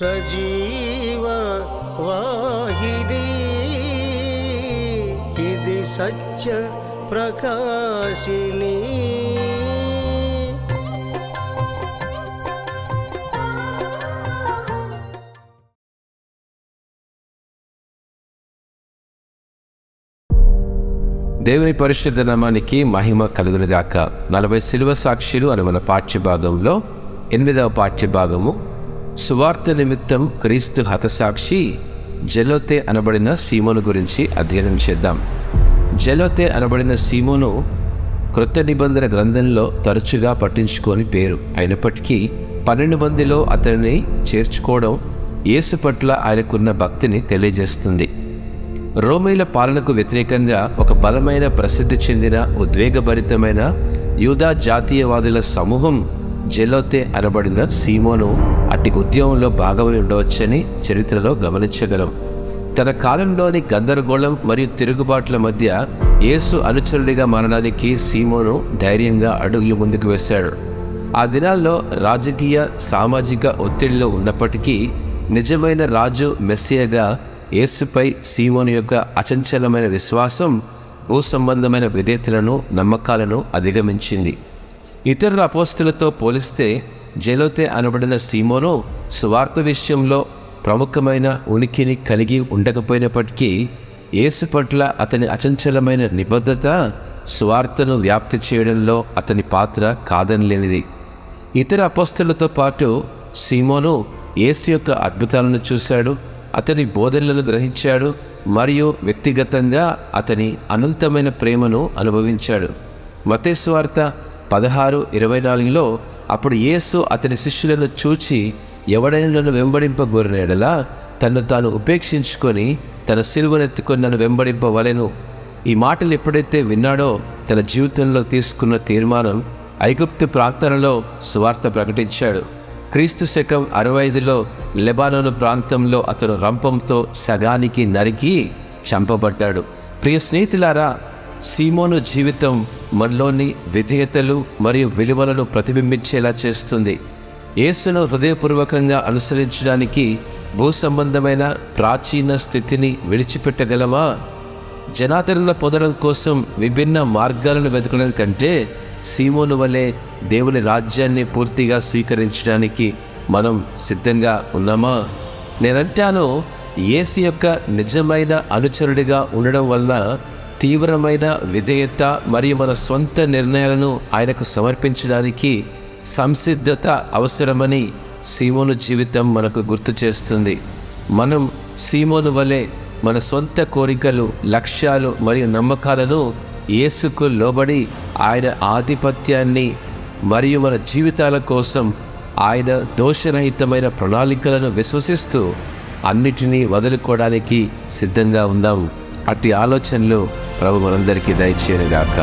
సజీవ వాహిని ఇది సత్య ప్రకాశిని దేవుని పరిశుద్ధ నామానికి మహిమ కలుగునుగాక. నలభై శిలువ సాక్షులు అని మన పాఠ్యభాగంలో ఎనిమిదవ పాఠ్యభాగము సువార్త నిమిత్తం క్రీస్తు హతసాక్షి జలోతే అనబడిన సీమోను గురించి అధ్యయనం చేద్దాం. జలోతే అనబడిన సీమోను క్రొత్త నిబంధన గ్రంథంలో తరచుగా పట్టించుకొని పేరు. అయినప్పటికీ పన్నెండు మందిలో అతనిని చేర్చుకోవడం యేసు పట్ల ఆయనకున్న భక్తిని తెలియజేస్తుంది. రోమీల పాలనకు వ్యతిరేకంగా ఒక బలమైన ప్రసిద్ధి చెందిన ఉద్వేగభరితమైన యూదా జాతీయవాదుల సమూహం జెలోతే అనబడిన సీమోను అట్టి ఉద్యమంలో భాగమై ఉండవచ్చని చరిత్రలో గమనించగలం. తన కాలంలోని గందరగోళం మరియు తిరుగుబాట్ల మధ్య యేసు అనుచరుడిగా మారడానికి సీమోను ధైర్యంగా అడుగులు ముందుకు వేశాడు. ఆ దినాల్లో రాజకీయ సామాజిక ఒత్తిడిలో ఉన్నప్పటికీ నిజమైన రాజు మెస్సియగా యేసుపై సీమోను యొక్క అచంచలమైన విశ్వాసం భూ సంబంధమైన విధేతలను నమ్మకాలను అధిగమించింది. ఇతరుల అపోస్తులతో పోలిస్తే జెలోతే అనబడిన సీమోను సువార్త విషయంలో ప్రముఖమైన ఉనికిని కలిగి ఉండకపోయినప్పటికీ యేసు పట్ల అతని అచంచలమైన నిబద్ధత స్వార్థను వ్యాప్తి చేయడంలో అతని పాత్ర కాదనలేనిది. ఇతర అపోస్తులతో పాటు సీమోను యేసు యొక్క అద్భుతాలను చూశాడు అతని బోధనలను గ్రహించాడు మరియు వ్యక్తిగతంగా అతని అనంతమైన ప్రేమను అనుభవించాడు. మతేశ్వార్త పదహారు ఇరవై నాలుగులో అప్పుడు యేసు అతని శిష్యులను చూచి ఎవడైనా నన్ను వెంబడింపగోరిన ఎడలా తను తాను ఉపేక్షించుకొని తన సిలువనెత్తుకొని నన్ను వెంబడింపవలెను. ఈ మాటలు ఎప్పుడైతే విన్నాడో తన జీవితంలో తీసుకున్న తీర్మానం ఐగుప్తు ప్రాంతంలో సువార్త ప్రకటించాడు. క్రీస్తు శకం అరవై ఐదులో లెబానోను ప్రాంతంలో అతను రంపంతో సగానికి నరికి చంపబడ్డాడు. ప్రియ స్నేహితులారా సీమోను జీవితం మనలోని విధేయతలు మరియు విలువలను ప్రతిబింబించేలా చేస్తుంది. యేసును హృదయపూర్వకంగా అనుసరించడానికి భూ సంబంధమైన ప్రాచీన స్థితిని విడిచిపెట్టగలమా? జనాదరణ పొందడం కోసం విభిన్న మార్గాలను వెతకడం కంటే సీమోను వలె దేవుని రాజ్యాన్ని పూర్తిగా స్వీకరించడానికి మనం సిద్ధంగా ఉన్నామా? నేనంటాను ఏసు యొక్క నిజమైన అనుచరుడిగా ఉండడం వల్ల తీవ్రమైన విధేయత మరియు మన సొంత నిర్ణయాలను ఆయనకు సమర్పించడానికి సంసిద్ధత అవసరమని సీమోను జీవితం మనకు గుర్తు చేస్తుంది. మనం సీమోను వలె మన సొంత కోరికలు లక్ష్యాలు మరియు నమ్మకాలను యేసుకు లోబడి ఆయన ఆధిపత్యాన్ని మరియు మన జీవితాల కోసం ఆయన దోషరహితమైన ప్రణాళికలను విశ్వసిస్తూ అన్నిటినీ వదులుకోవడానికి సిద్ధంగా ఉందాము అట్టి ఆలోచనలు ప్రభు మనందరికీ దయచేయనుగాక.